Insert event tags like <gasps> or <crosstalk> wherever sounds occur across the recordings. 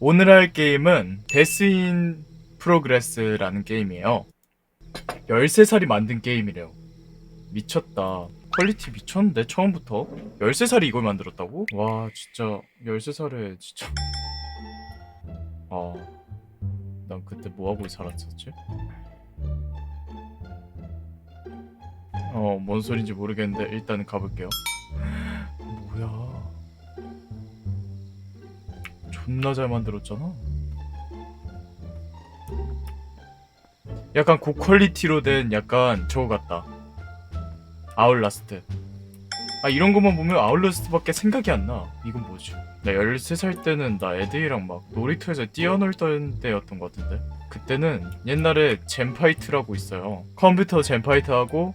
오늘 할 게임은 데스인 프로그레스라는 게임이에요. 13살이 만든 게임이래요. 미쳤다. 퀄리티 미쳤는데 처음부터 13살이 이걸 만들었다고? 와 진짜 13살에 진짜 아... 난 그때 뭐하고 살았었지? 어, 뭔 소린지 모르겠는데 일단은 가볼게요. 존나 잘 만들었잖아. 약간 고퀄리티로 된 약간 저거 같다. 아울라스트. 아 이런 것만 보면 아울라스트밖에 생각이 안 나. 이건 뭐지? 나 13살 때는 나 애들이랑 막 놀이터에서 뛰어놀던 때였던 것 같은데. 그때는 옛날에 젠파이트라고 있어요. 컴퓨터 젠파이트하고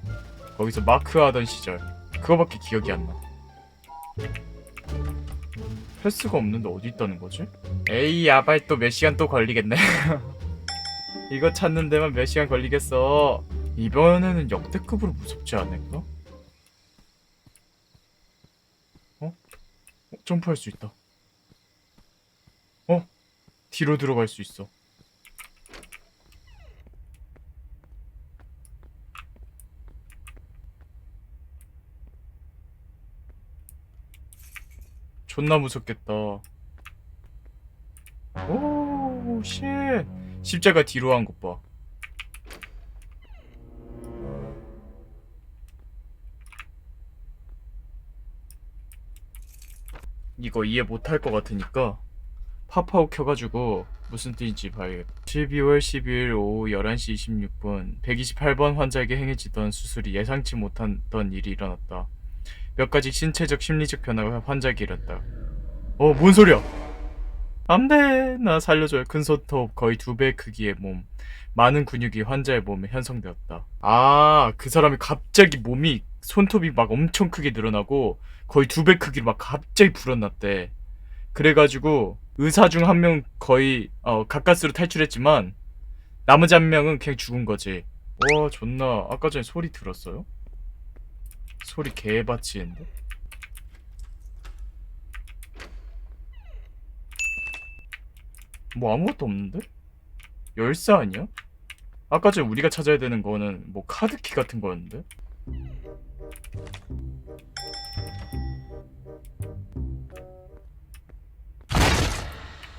거기서 마크 하던 시절. 그거밖에 기억이 안 나. 패스가 없는데 어디 있다는 거지? 에이 야발 또 몇 시간 또 걸리겠네 <laughs> 이거 찾는 데만 몇 시간 걸리겠어 이번에는 역대급으로 무섭지 않을까? 어? 어? 점프할 수 있다 어? 뒤로 들어갈 수 있어 존나 무섭겠다. 오, 쉣. 십자가 뒤로 한 것 봐. 이거 이해 못할 것 같으니까 팝아웃 켜가지고 무슨 뜻인지 봐야겠다. 12월 12일 오후 11시 26분 128번 환자에게 행해지던 수술이 예상치 못했던 일이 일어났다. 몇 가지 신체적 심리적 변화가 환자에게 일었다. 어, 뭔 소리야? 안 돼. 나 살려줘요. 큰 손톱 거의 두 배 크기의 몸. 많은 근육이 환자의 몸에 형성되었다. 아, 그 사람이 갑자기 몸이 손톱이 막 엄청 크게 늘어나고 거의 두 배 크기로 막 갑자기 불어났대. 그래가지고 의사 중 한 명 거의 어, 가까스로 탈출했지만 나머지 한 명은 그냥 죽은 거지. 와, 존나 아까 전에 소리 들었어요? 소리 개바치는데? 뭐 아무것도 없는데? 열쇠 아니야? 아까 전에 우리가 찾아야 되는 거는 뭐 카드키 같은 거였는데?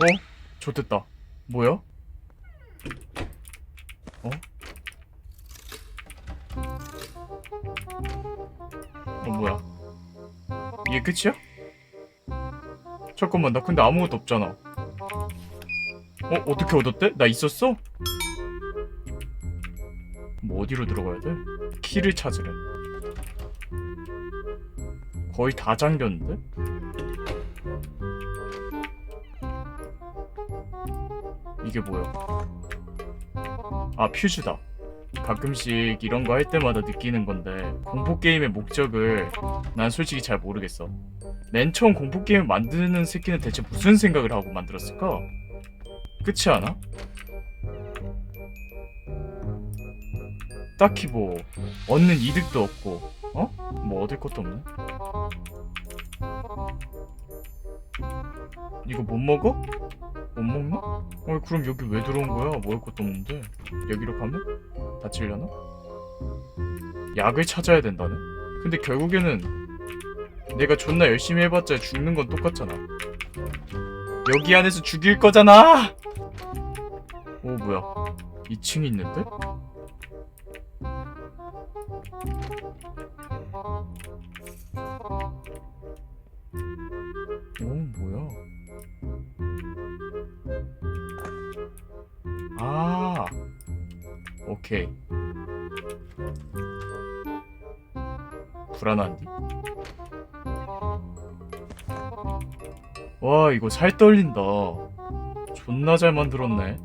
어? 좋됐다. 뭐야? 어? 어 뭐야? 이게 끝이야? 잠깐만 나 근데 아무것도 없잖아. 어 어떻게 얻었대? 나 있었어? 뭐 어디로 들어가야 돼? 키를 찾으래. 거의 다 잠겼는데? 이게 뭐야? 아 퓨즈다. 가끔씩 이런 거 할 때마다 느끼는 건데 공포 게임의 목적을 난 솔직히 잘 모르겠어. 맨 처음 공포 게임을 만드는 새끼는 대체 무슨 생각을 하고 만들었을까? 그렇지 않아? 딱히 뭐 얻는 이득도 없고, 어? 뭐 얻을 것도 없네. 이거 못 먹어? 못 먹나? 어 그럼 여기 왜 들어온 거야? 먹을 것도 없는데 여기로 가면 다치려나? 약을 찾아야 된다네. 근데 결국에는 내가 존나 열심히 해봤자 죽는 건 똑같잖아. 여기 안에서 죽일 거잖아. 오 뭐야? 2층이 있는데? 불안한디? 와 이거 살 떨린다. 존나 잘 만들었네.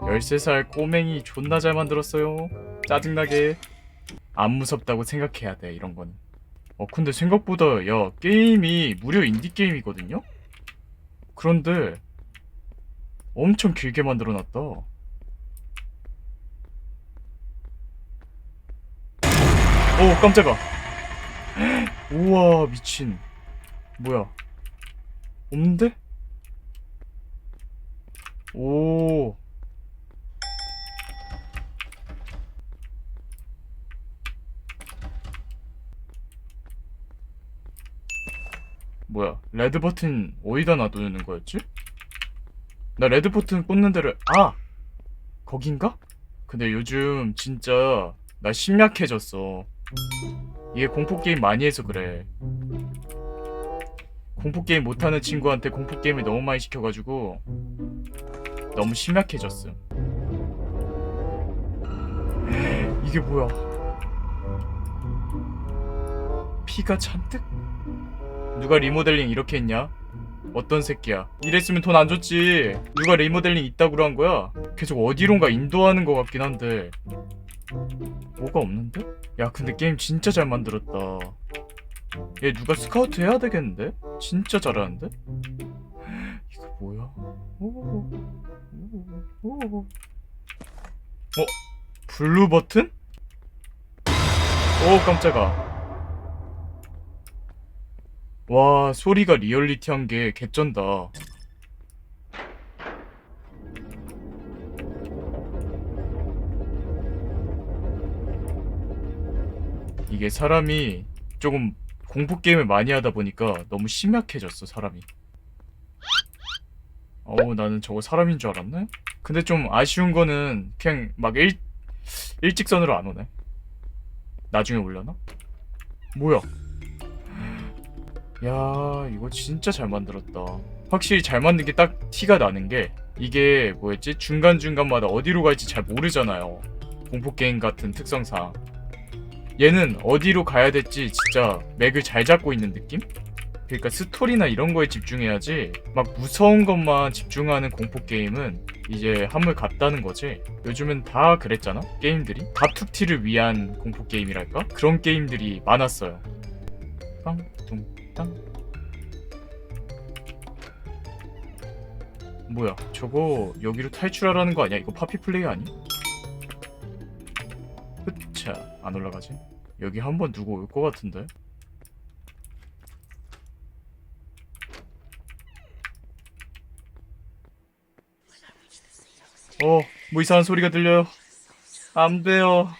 13살 꼬맹이 존나 잘 만들었어요. 짜증나게. 안 무섭다고 생각해야 돼 이런 거는 어 근데 생각보다 야 게임이 무료 인디 게임이거든요? 그런데 엄청 길게 만들어놨다 오 깜짝아 우와 미친 뭐야 없는데? 오. 뭐야? 레드 버튼 어디다 놔두는 거였지? 나 레드 버튼 꽂는 데를 아 거긴가? 근데 요즘 진짜 나 심약해졌어. 이게 공포 게임 많이 해서 그래. 공포 게임 못하는 친구한테 공포 게임을 너무 많이 시켜가지고 너무 심약해졌음. 이게 뭐야? 피가 잔뜩? 누가 리모델링 이렇게 했냐? 어떤 새끼야? 이랬으면 돈 안 줬지. 누가 리모델링 있다고 한 거야? 계속 어디론가 인도하는 것 같긴 한데. 뭐가 없는데? 야, 근데 게임 진짜 잘 만들었다. 얘 누가 스카우트 해야 되겠는데? 진짜 잘하는데? <gasps> 이거 뭐야? 어? 블루 버튼? 오, 깜짝아. 와, 소리가 리얼리티한 게 개쩐다. 이게 사람이 조금 공포 게임을 많이 하다 보니까 너무 심약해졌어, 사람이. 어우, 나는 저거 사람인 줄 알았네? 근데 좀 아쉬운 거는 그냥 막 일, 일직선으로 안 오네. 나중에 올려나? 뭐야? 야, 이거 진짜 잘 만들었다. 확실히 잘 만든 게 딱 티가 나는 게 이게 뭐였지? 중간 중간마다 어디로 갈지 잘 모르잖아요. 공포 게임 같은 특성상. 얘는 어디로 가야 될지 진짜 맥을 잘 잡고 있는 느낌? 그러니까 스토리나 이런 거에 집중해야지 막 무서운 것만 집중하는 공포 게임은 이제 한물 갔다는 거지. 요즘은 다 그랬잖아. 게임들이 다 툭티를 위한 공포 게임이랄까? 그런 게임들이 많았어요. 빵뚱땅 뭐야? 저거 여기로 탈출하라는 거 아니야? 이거 파피 플레이 아니? 안 올라가지? 여기 한번 두고 올것 같은데? 어, 뭐 이상한 소리가 들려요. 안 돼요.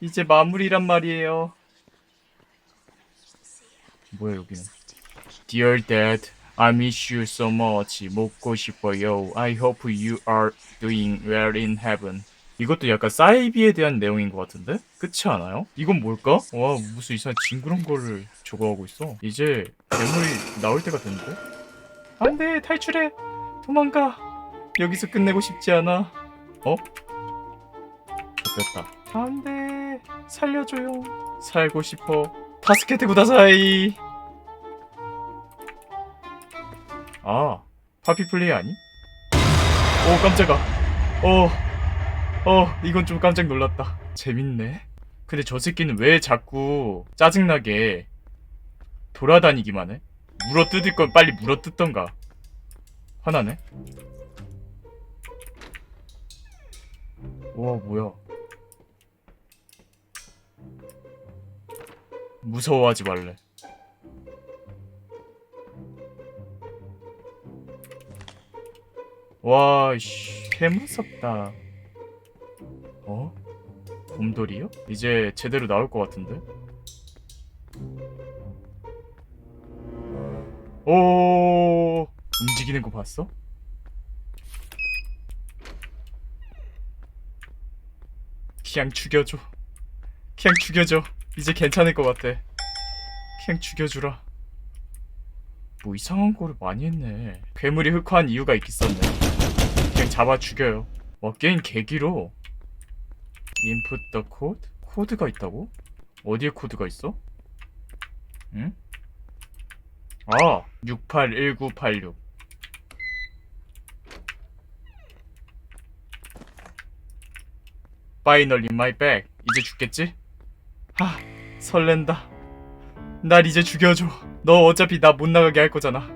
이제 마무리란 말이에요. 뭐야 여기는? Dear Dad, I miss you so much. 먹고 싶어요. I hope you are doing well in heaven. 이것도 약간 사이비에 대한 내용인 것 같은데? 그렇지 않아요? 이건 뭘까? 와 무슨 이상한 징그러운 거를 저거 하고 있어. 이제 괴물이 나올 때가 됐는데? 안돼 탈출해 도망가 여기서 끝내고 싶지 않아. 어? 됐다. 안돼 살려줘요. 살고 싶어. 타스케테 구다사이. 아 파피 플레이 아니? 오 깜짝아. 어. 어, 이건 좀 깜짝 놀랐다. 재밌네. 근데 저 새끼는 왜 자꾸 짜증나게 돌아다니기만 해? 물어 뜯을 건 빨리 물어 뜯던가. 화나네. 와, 뭐야. 무서워하지 말래. 와, 씨, 개 무섭다. 어? 곰돌이요? 이제 제대로 나올 것 같은데? 오 움직이는 거 봤어? 그냥 죽여줘. 그냥 죽여줘. 이제 괜찮을 것 같아. 그냥 죽여주라. 뭐 이상한 거를 많이 했네. 괴물이 흑화한 이유가 있겠었네. 그냥 잡아 죽여요. 와 게임 개기로. Input the code? 코드가 있다고? 어디에 코드가 있어? 응? 아, 681986. Finally my bag. 이제 죽겠지? 아, 설렌다. 날 이제 죽여줘. 너 어차피 나 못 나가게 할 거잖아.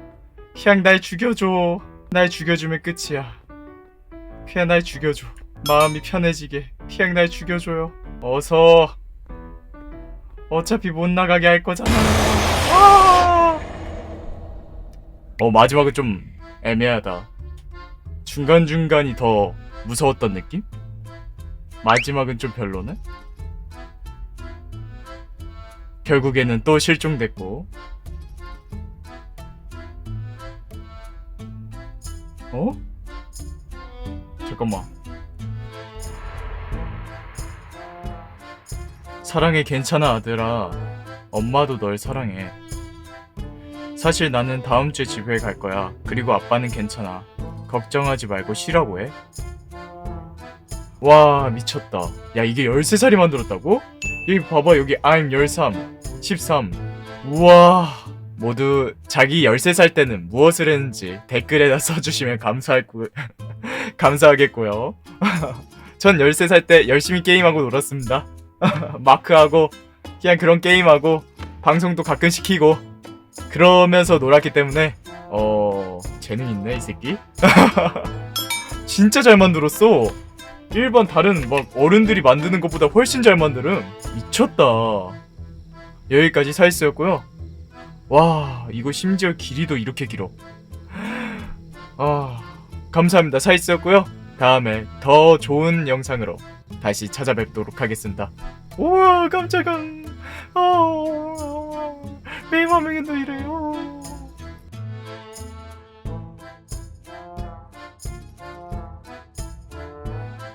그냥 날 죽여줘. 날 죽여주면 끝이야. 그냥 날 죽여줘. 마음이 편해지게 그냥 날 죽여줘요. 어서. 어차피 못 나가게 할 거잖아. 아! 어 마지막은 좀 애매하다. 중간 중간이 더 무서웠던 느낌? 마지막은 좀 별로네? 결국에는 또 실종됐고 어? 잠깐만 사랑해 괜찮아 아들아. 엄마도 널 사랑해. 사실 나는 다음 주에 집에 갈 거야. 그리고 아빠는 괜찮아. 걱정하지 말고 쉬라고 해. 와 미쳤다. 야 이게 13살이 만들었다고? 여기 봐봐 여기 I'm 13 13 우와. 모두 자기 13살 때는 무엇을 했는지 댓글에다 <laughs> 써주시면 감사할 고 <laughs> 감사하겠고요. <laughs> 전 13살 때 열심히 게임하고 놀았습니다 <laughs> 마크하고 그냥 그런 게임하고 방송도 가끔 시키고 그러면서 놀았기 때문에 어 재능 있네 이 새끼. <laughs> 진짜 잘 만들었어. 일반 다른 막 어른들이 만드는 것보다 훨씬 잘 만들음 미쳤다. 여기까지 사이스였고요. 와 이거 심지어 길이도 이렇게 길어. <gasps> 아 감사합니다. 사이스였고요. 다음에 더 좋은 영상으로 다시 찾아뵙도록 하겠습니다. 우와 깜짝아. 아, 왜 화면이 또 이래요